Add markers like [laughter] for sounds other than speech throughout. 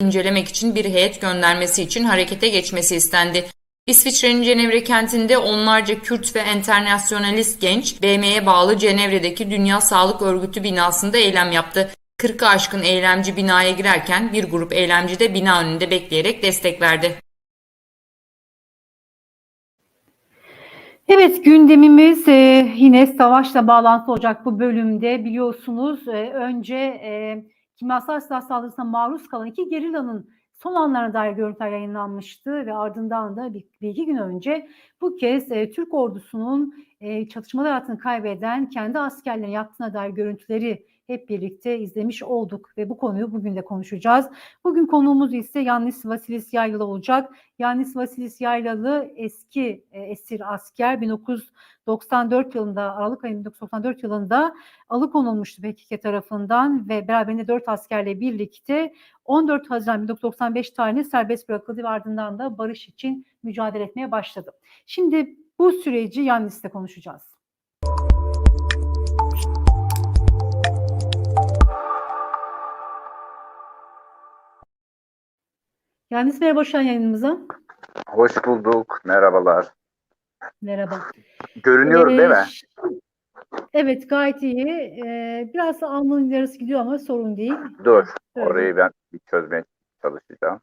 incelemek için bir heyet göndermesi için harekete geçmesi istendi. İsviçre'nin Cenevre kentinde onlarca Kürt ve enternasyonalist genç BM'ye bağlı Cenevre'deki Dünya Sağlık Örgütü binasında eylem yaptı. 40'ı aşkın eylemci binaya girerken bir grup eylemci de bina önünde bekleyerek destek verdi. Evet gündemimiz e, yine savaşla bağlantılı olacak bu bölümde biliyorsunuz e, önce e, kimyasal silah saldırısına maruz kalan iki gerillanın son anlarına dair görüntüler yayınlanmıştı ve ardından da bir, bir iki gün önce bu kez e, Türk ordusunun e, çatışmalar hayatını kaybeden kendi askerlerinin yaptığına dair görüntüleri hep birlikte izlemiş olduk ve bu konuyu bugün de konuşacağız. Bugün konuğumuz ise Yannis Vasilis Yaylalı olacak. Yannis Vasilis Yaylalı eski e, esir asker 1994 yılında Aralık ayı 1994 yılında alıkonulmuştu PKK tarafından ve beraberinde 4 askerle birlikte 14 Haziran 1995 tarihinde serbest bırakıldı ve ardından da barış için mücadele etmeye başladı. Şimdi bu süreci Yannis'le konuşacağız. Yannis merhaba hoş geldin yayınımıza. Hoş bulduk. Merhabalar. Merhaba. Görünüyor Ee, değil mi? Evet gayet iyi. Ee, biraz da alnının yarısı gidiyor ama sorun değil. Dur. Böyle. Orayı ben bir çözmeye çalışacağım.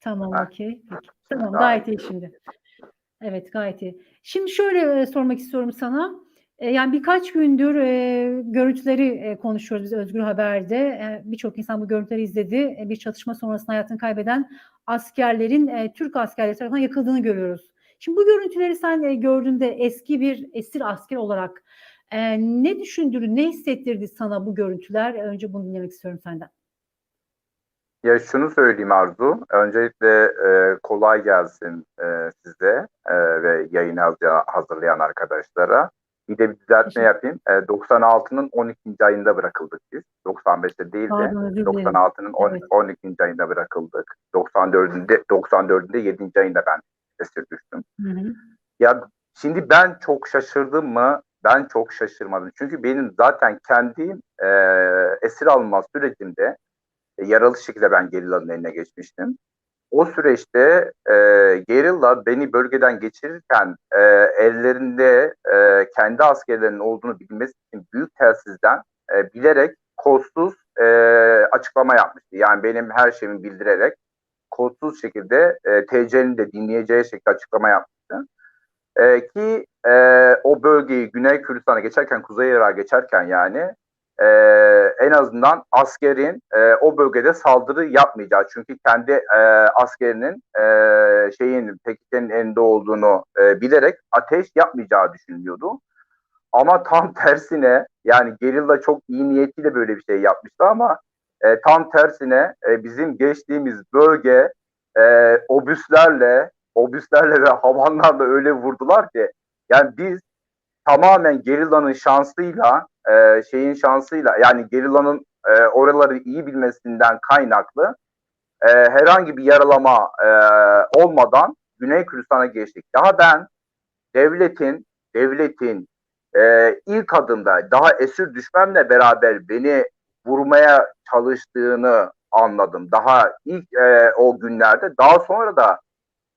Tamam okey. Tamam. gayet iyi şimdi. Evet gayet iyi. Şimdi şöyle e, sormak istiyorum sana. E, yani birkaç gündür e, görüntüleri e, konuşuyoruz biz Özgür Haber'de. E, Birçok insan bu görüntüleri izledi. E, bir çatışma sonrasında hayatını kaybeden askerlerin e, Türk askerleri tarafından yakıldığını görüyoruz. Şimdi bu görüntüleri sen e, gördüğünde eski bir esir asker olarak e, ne düşündürü, ne hissettirdi sana bu görüntüler? E, Önce bunu dinlemek istiyorum senden. Ya şunu söyleyeyim Arzu. Öncelikle e, kolay gelsin e, size e, ve yayını hazırlayan arkadaşlara. Bir de bir düzeltme yapayım. E, 96'nın 12. ayında bırakıldık biz. 95'te değil de Pardon özür dilerim. 96'nın on- Evet. 12. ayında bırakıldık. 94'ünde 94'ünde 7. ayında ben esir düştüm. Hı hı. Ya şimdi ben çok şaşırdım mı? Ben çok şaşırmadım. Çünkü benim zaten kendi e, esir alma sürecimde e, yaralı şekilde ben gerillanın eline geçmiştim. O süreçte e, gerilla beni bölgeden geçirirken e, ellerinde e, kendi askerlerinin olduğunu bilmesi için büyük telsizden e, bilerek kodsuz e, açıklama yapmıştı. Yani benim her şeyimi bildirerek kodsuz şekilde e, TC'nin de dinleyeceği şekilde açıklama yapmıştı. E, ki e, o bölgeyi Güney Kürdistan'a geçerken, Kuzey Irak'a geçerken yani e, en azından askerin e, o bölgede saldırı yapmayacağı. Çünkü kendi e, askerinin e, şeyin PKK'nın elinde olduğunu e, bilerek ateş yapmayacağı düşünülüyordu. Ama tam [laughs] tersine yani gerilla çok iyi niyetiyle böyle bir şey yapmıştı ama e, tam tersine e, bizim geçtiğimiz bölge e, obüslerle obüslerle ve havanlarla öyle vurdular ki yani biz tamamen gerillanın şansıyla e, şeyin şansıyla yani gerillanın e, oraları iyi bilmesinden kaynaklı e, herhangi bir yaralama e, olmadan Güney Kürdistan'a geçtik. Daha ben devletin devletin e, ilk adımda daha esir düşmemle beraber beni vurmaya çalıştığını anladım. Daha ilk e, o günlerde. Daha sonra da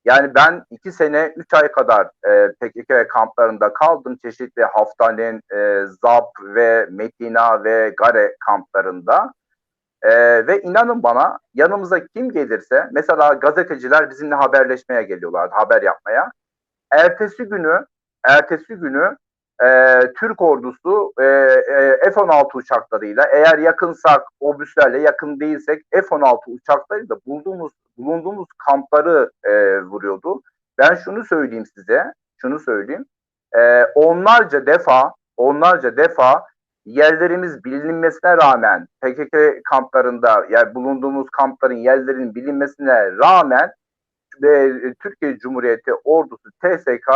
yani ben iki sene, üç ay kadar e, PKK kamplarında kaldım. Çeşitli Haftanin, e, Zap ve Metina ve Gare kamplarında. E, ve inanın bana yanımıza kim gelirse, mesela gazeteciler bizimle haberleşmeye geliyorlardı, haber yapmaya. Ertesi günü, ertesi günü e, Türk ordusu e, e, F-16 uçaklarıyla eğer yakınsak obüslerle yakın değilsek F-16 uçaklarıyla bulduğumuz bulunduğumuz kampları e, vuruyordu. Ben şunu söyleyeyim size, şunu söyleyeyim. E, onlarca defa, onlarca defa yerlerimiz bilinmesine rağmen PKK kamplarında yani bulunduğumuz kampların yerlerinin bilinmesine rağmen ve Türkiye Cumhuriyeti ordusu TSK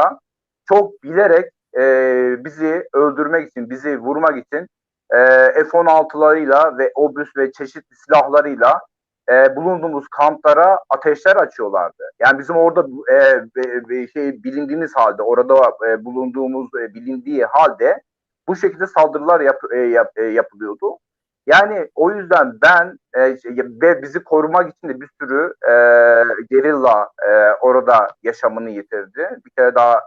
çok bilerek e, bizi öldürmek için, bizi vurmak için e, F-16'larıyla ve obüs ve çeşitli silahlarıyla e, bulunduğumuz kamplara ateşler açıyorlardı. Yani bizim orada e, e, şey bilindiğimiz halde, orada e, bulunduğumuz e, bilindiği halde bu şekilde saldırılar yap, e, yap, e, yapılıyordu. Yani o yüzden ben e, ve bizi korumak için de bir sürü e, gerilla e, orada yaşamını yitirdi. Bir kere daha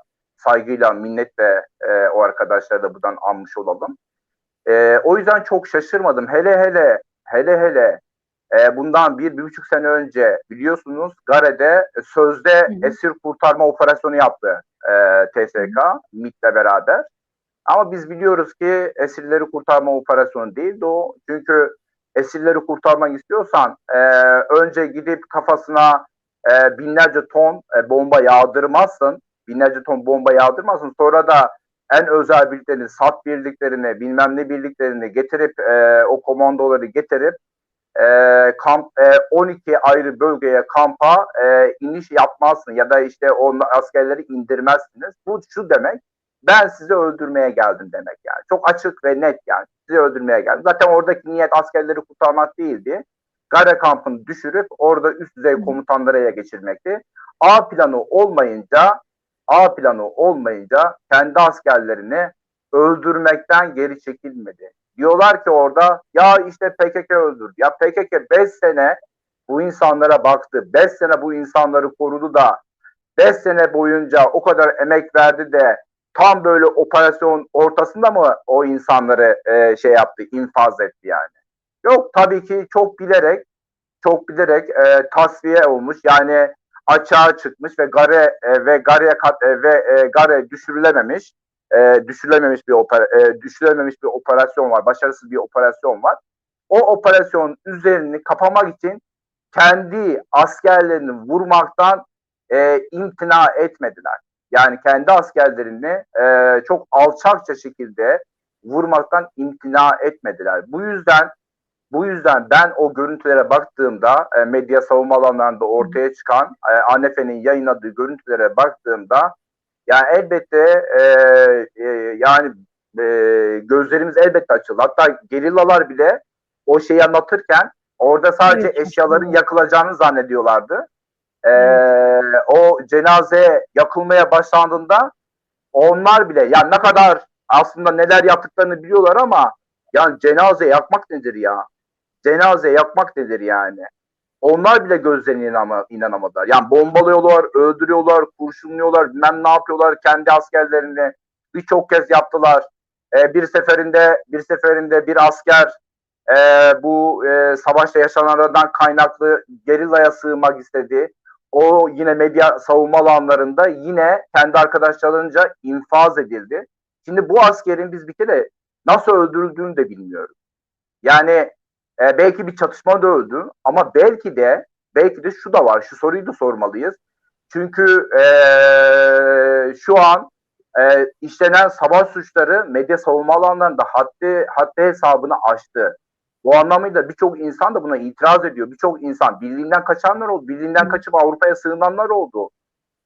saygıyla, minnetle e, o arkadaşları da buradan anmış olalım. E, o yüzden çok şaşırmadım. Hele hele hele hele e, bundan bir, bir buçuk sene önce biliyorsunuz Gare'de sözde hı. esir kurtarma operasyonu yaptı e, TSK, MİT'le beraber. Ama biz biliyoruz ki esirleri kurtarma operasyonu değildi o. Çünkü esirleri kurtarmak istiyorsan e, önce gidip kafasına e, binlerce ton e, bomba yağdırmazsın. Binlerce ton bomba yağdırmazsın. Sonra da en özel birliklerini, SAT birliklerini, bilmem ne birliklerini getirip e, o komandoları getirip e, kamp e, 12 ayrı bölgeye kampa e, iniş yapmazsın ya da işte o askerleri indirmezsiniz. Bu şu demek ben sizi öldürmeye geldim demek yani. Çok açık ve net yani. Sizi öldürmeye geldim. Zaten oradaki niyet askerleri kurtarmak değildi. Gare kampını düşürüp orada üst düzey komutanlara ele geçirmekti. A planı olmayınca A planı olmayınca kendi askerlerini öldürmekten geri çekilmedi. Diyorlar ki orada ya işte PKK öldürdü. Ya PKK 5 sene bu insanlara baktı. 5 sene bu insanları korudu da 5 sene boyunca o kadar emek verdi de tam böyle operasyon ortasında mı o insanları e, şey yaptı, infaz etti yani? Yok tabii ki çok bilerek, çok bilerek e, tasfiye olmuş. Yani açığa çıkmış ve Gare e, ve Gare'ye kat e, ve e, Gare düşürülememiş, e, düşürülememiş bir opera, e, düşürülememiş bir operasyon var, başarısız bir operasyon var. O operasyonun üzerini kapamak için kendi askerlerini vurmaktan e, imtina etmediler. Yani kendi askerlerini e, çok alçakça şekilde vurmaktan imtina etmediler. Bu yüzden bu yüzden ben o görüntülere baktığımda e, medya savunma alanlarında ortaya çıkan e, ANF'nin yayınladığı görüntülere baktığımda yani elbette e, e, yani e, gözlerimiz elbette açıldı. Hatta gerillalar bile o şeyi anlatırken orada sadece Evet, eşyaların yakılacağını zannediyorlardı. O cenaze yakılmaya başlandığında onlar bile yani ne kadar aslında neler yaptıklarını biliyorlar ama yani cenaze yakmak nedir ya? Cenaze yakmak nedir yani? Onlar bile gözlerine inanama, inanamadılar. Yani bombalıyorlar, öldürüyorlar, kurşunluyorlar, bilmem ne yapıyorlar kendi askerlerini. Birçok kez yaptılar. Ee, bir seferinde bir seferinde bir asker e, bu e, savaşta yaşananlardan kaynaklı gerillaya sığmak istedi. O yine medya savunma alanlarında yine kendi arkadaşlarınca infaz edildi. Şimdi bu askerin biz bir kere nasıl öldürüldüğünü de bilmiyoruz. Yani e, belki bir çatışmada öldü ama belki de belki de şu da var. Şu soruyu da sormalıyız. Çünkü e, şu an e, işlenen savaş suçları medya savunma alanlarında haddi, haddi hesabını aştı. Bu anlamıyla birçok insan da buna itiraz ediyor. Birçok insan birliğinden kaçanlar oldu. Birliğinden kaçıp Avrupa'ya sığınanlar oldu.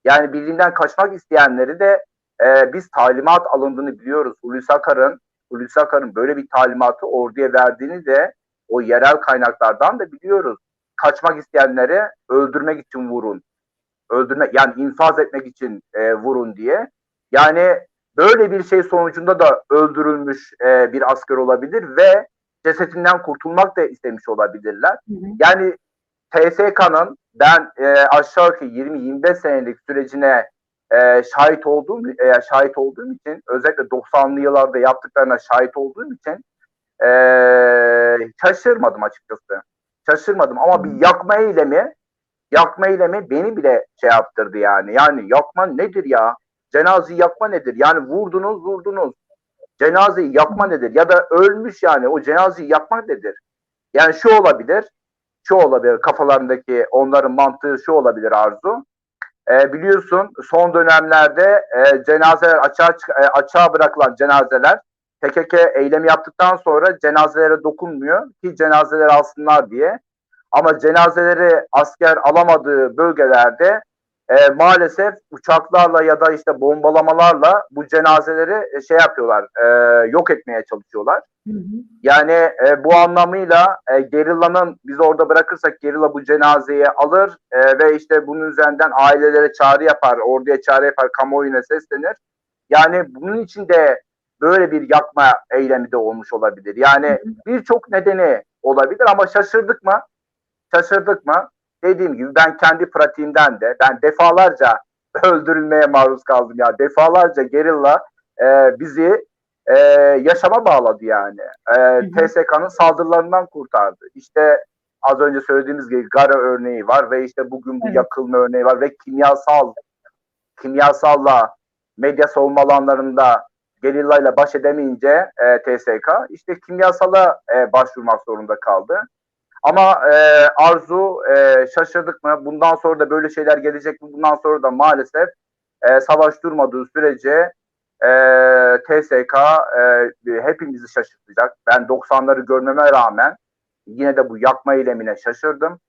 Yani birliğinden kaçmak isteyenleri de e, biz talimat alındığını biliyoruz. Hulusi Akar'ın Hulusi Akar'ın böyle bir talimatı orduya verdiğini de o yerel kaynaklardan da biliyoruz. Kaçmak isteyenleri öldürmek için vurun. Öldürmek yani infaz etmek için e, vurun diye. Yani böyle bir şey sonucunda da öldürülmüş e, bir asker olabilir ve cesetinden kurtulmak da istemiş olabilirler. Hı hı. Yani TSK'nın ben e, aşağı yukarı 20-25 senelik sürecine e, şahit olduğum e, şahit olduğum için özellikle 90'lı yıllarda yaptıklarına şahit olduğum için e, şaşırmadım açıkçası. Şaşırmadım ama bir yakma eylemi yakma eylemi beni bile şey yaptırdı yani. Yani yakma nedir ya? Cenazeyi yakma nedir? Yani vurdunuz vurdunuz. Cenazeyi yakma nedir? Ya da ölmüş yani o cenazeyi yakmak nedir? Yani şu olabilir. Şu olabilir kafalarındaki onların mantığı şu olabilir Arzu. E, biliyorsun son dönemlerde e, cenazeler açığa, e, açığa bırakılan cenazeler PKK eylem yaptıktan sonra cenazelere dokunmuyor ki cenazeleri alsınlar diye. Ama cenazeleri asker alamadığı bölgelerde e, maalesef uçaklarla ya da işte bombalamalarla bu cenazeleri e, şey yapıyorlar, e, yok etmeye çalışıyorlar. Hı hı. Yani e, bu anlamıyla e, gerillanın biz orada bırakırsak gerilla bu cenazeyi alır e, ve işte bunun üzerinden ailelere çağrı yapar, orduya çağrı yapar, kamuoyuna seslenir. Yani bunun için de böyle bir yakma eylemi de olmuş olabilir. Yani birçok nedeni olabilir ama şaşırdık mı? Şaşırdık mı? Dediğim gibi ben kendi pratiğimden de ben defalarca [laughs] öldürülmeye maruz kaldım ya. Defalarca gerilla e, bizi e, yaşama bağladı yani. E. TSK'nın saldırılarından kurtardı. İşte az önce söylediğimiz gibi Gara örneği var ve işte bugün bu yakılma örneği var ve kimyasal kimyasalla medya savunma alanlarında gerillayla baş edemeyince e, TSK işte kimyasala e, başvurmak zorunda kaldı. Ama e, Arzu e, şaşırdık mı? Bundan sonra da böyle şeyler gelecek mi? Bundan sonra da maalesef e, savaş durmadığı sürece e, TSK e, hepimizi şaşırtacak. Ben 90'ları görmeme rağmen yine de bu yakma eylemine şaşırdım.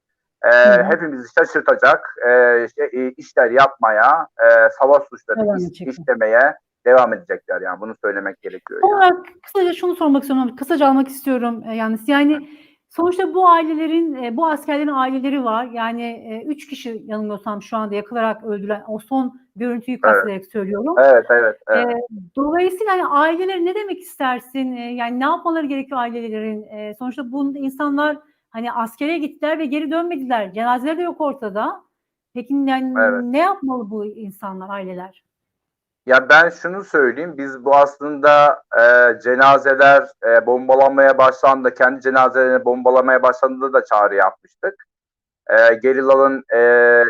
E, hı. hepimizi şaşırtacak e, şey, işler yapmaya, e, savaş suçları edecekler. işlemeye devam edecekler. Yani bunu söylemek gerekiyor. Son Yani. olarak kısaca şunu sormak istiyorum. Kısaca almak istiyorum. e, Yani yani sonuçta bu ailelerin, e, bu askerlerin aileleri var. Yani e, üç kişi yanılmıyorsam şu anda yakılarak öldürülen o son görüntüyü kastederek söylüyorum. Evet, evet, evet. E, Dolayısıyla yani aileler ne demek istersin? E, Yani ne yapmaları gerekiyor ailelerin? Sonuçta bu insanlar hani askere gittiler ve geri dönmediler. Cenazeler de yok ortada. Peki yani Evet. ne yapmalı bu insanlar, aileler? Ya ben şunu söyleyeyim, biz bu aslında e, cenazeler e, bombalanmaya başlandı, kendi cenazelerini bombalamaya başlandığında da çağrı yapmıştık. E, gerillanın e,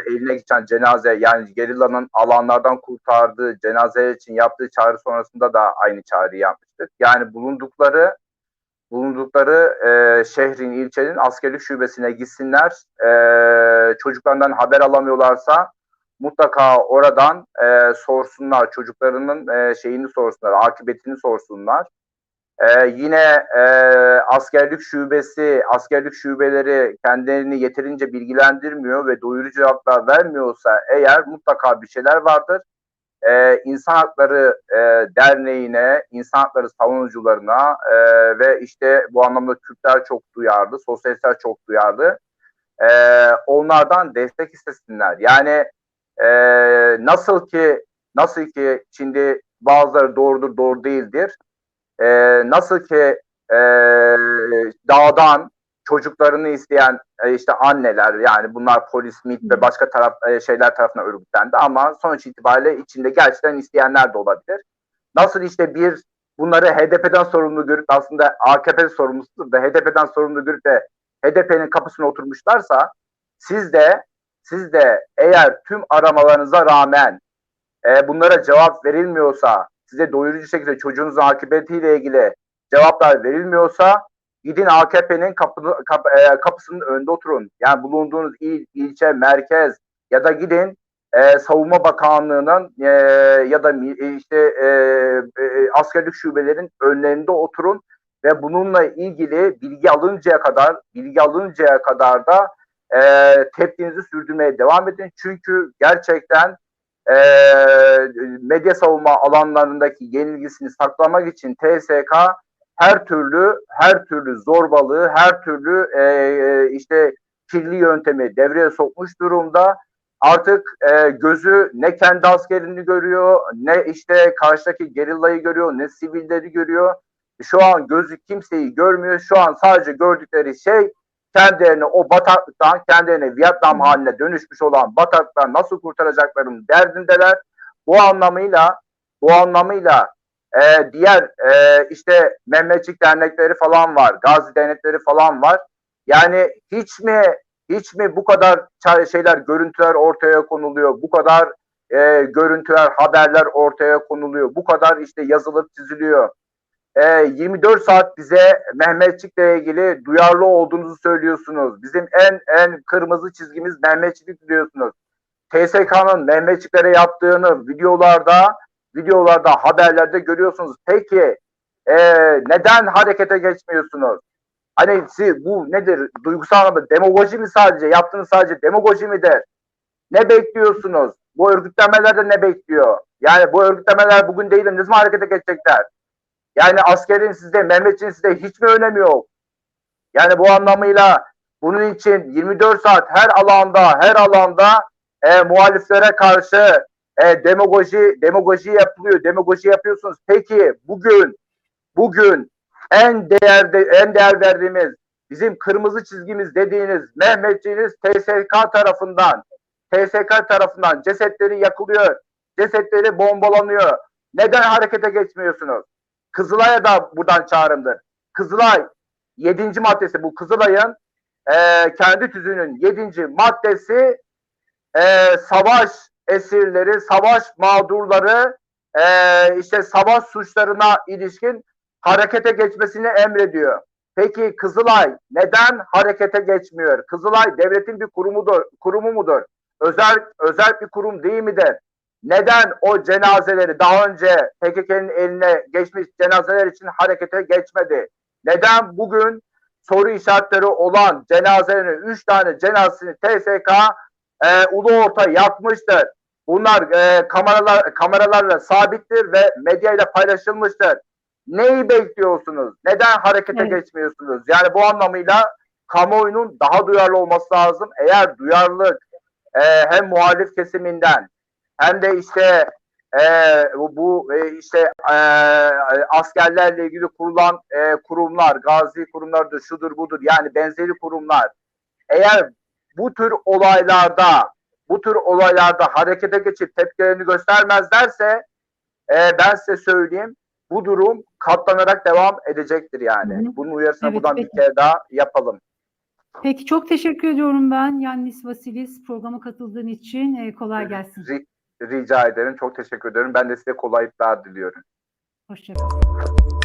eline geçen cenaze, yani gerillanın alanlardan kurtardığı cenazeler için yaptığı çağrı sonrasında da aynı çağrıyı yapmıştık. Yani bulundukları bulundukları e, şehrin, ilçenin askerlik şubesine gitsinler. E, çocuklarından haber alamıyorlarsa mutlaka oradan e, sorsunlar çocuklarının e, şeyini sorsunlar, akıbetini sorsunlar. E, yine e, askerlik şubesi, askerlik şubeleri kendilerini yeterince bilgilendirmiyor ve doyurucu cevaplar vermiyorsa eğer mutlaka bir şeyler vardır. E, İnsan Hakları e, Derneği'ne, insan hakları savunucularına e, ve işte bu anlamda Kürtler çok duyarlı, sosyalistler çok duyarlı. E, onlardan destek istesinler. Yani e, nasıl ki nasıl ki şimdi bazıları doğrudur doğru değildir. E, nasıl ki e, dağdan çocuklarını isteyen e, işte anneler yani bunlar polis, MİT ve başka taraf e, şeyler tarafından örgütlendi ama sonuç itibariyle içinde gerçekten isteyenler de olabilir. Nasıl işte bir bunları HDP'den sorumlu görüp aslında AKP sorumlusudur da HDP'den sorumlu görüp de HDP'nin kapısına oturmuşlarsa siz de siz de eğer tüm aramalarınıza rağmen e, bunlara cevap verilmiyorsa, size doyurucu şekilde çocuğunuzun akıbetiyle ilgili cevaplar verilmiyorsa gidin AKP'nin kapı, kap, e, kapısının önünde oturun. Yani bulunduğunuz il, ilçe, merkez ya da gidin e, Savunma Bakanlığı'nın e, ya da işte e, e, askerlik şubelerin önlerinde oturun ve bununla ilgili bilgi alıncaya kadar bilgi alıncaya kadar da e, tepkinizi sürdürmeye devam edin. Çünkü gerçekten e, medya savunma alanlarındaki yenilgisini saklamak için TSK her türlü her türlü zorbalığı, her türlü e, e, işte kirli yöntemi devreye sokmuş durumda. Artık e, gözü ne kendi askerini görüyor, ne işte karşıdaki gerillayı görüyor, ne sivilleri görüyor. Şu an gözü kimseyi görmüyor. Şu an sadece gördükleri şey kendilerini o bataklıktan, kendilerini Vietnam haline dönüşmüş olan bataklıktan nasıl kurtaracaklarının derdindeler. Bu anlamıyla bu anlamıyla e, diğer e, işte Mehmetçik dernekleri falan var, Gazi dernekleri falan var. Yani hiç mi hiç mi bu kadar şeyler, görüntüler ortaya konuluyor, bu kadar e, görüntüler, haberler ortaya konuluyor, bu kadar işte yazılıp çiziliyor. E, 24 saat bize Mehmetçik'le ilgili duyarlı olduğunuzu söylüyorsunuz. Bizim en en kırmızı çizgimiz Mehmetçik diyorsunuz. TSK'nın Mehmetçiklere yaptığını videolarda, videolarda, haberlerde görüyorsunuz. Peki e, neden harekete geçmiyorsunuz? Hani siz, bu nedir? Duygusal anlamda demagoji mi sadece? Yaptığınız sadece demagoji midir? Ne bekliyorsunuz? Bu örgütlemelerde ne bekliyor? Yani bu örgütlemeler bugün değil de ne zaman harekete geçecekler? Yani askerin sizde, Mehmetçiğin sizde hiç mi önemi yok? Yani bu anlamıyla bunun için 24 saat her alanda, her alanda e, muhaliflere karşı e, demagoji demagoji yapılıyor. Demagoji yapıyorsunuz. Peki bugün bugün en değerde en değer verdiğimiz bizim kırmızı çizgimiz dediğiniz Mehmetçiğiniz TSK tarafından TSK tarafından cesetleri yakılıyor. Cesetleri bombalanıyor. Neden harekete geçmiyorsunuz? Kızılay'a da buradan çağrımdır. Kızılay 7. maddesi bu Kızılay'ın e, kendi tüzüğünün 7. maddesi e, savaş esirleri, savaş mağdurları e, işte savaş suçlarına ilişkin harekete geçmesini emrediyor. Peki Kızılay neden harekete geçmiyor? Kızılay devletin bir kurumudur, kurumu mudur? Özel özel bir kurum değil midir? Neden o cenazeleri daha önce PKK'nın eline geçmiş cenazeler için harekete geçmedi? Neden bugün soru işaretleri olan cenazelerin 3 tane cenazesini TSK e, ulu orta yapmıştır. Bunlar e, kameralar kameralarla sabittir ve medyayla paylaşılmıştır. Neyi bekliyorsunuz? Neden harekete Evet. geçmiyorsunuz? Yani bu anlamıyla kamuoyunun daha duyarlı olması lazım. Eğer duyarlılık e, hem muhalif kesiminden hem de işte e, bu, e, işte e, askerlerle ilgili kurulan e, kurumlar, gazi kurumlardır, şudur budur yani benzeri kurumlar eğer bu tür olaylarda bu tür olaylarda harekete geçip tepkilerini göstermezlerse e, ben size söyleyeyim bu durum katlanarak devam edecektir yani. Hı hı. Bunun uyarısını Evet, buradan peki. bir kere daha yapalım. Peki çok teşekkür ediyorum ben Yannis Vasilis programa katıldığın için. Ee, kolay gelsin. Ri- rica ederim. Çok teşekkür ederim. Ben de size kolaylıklar diliyorum. Hoşçakalın.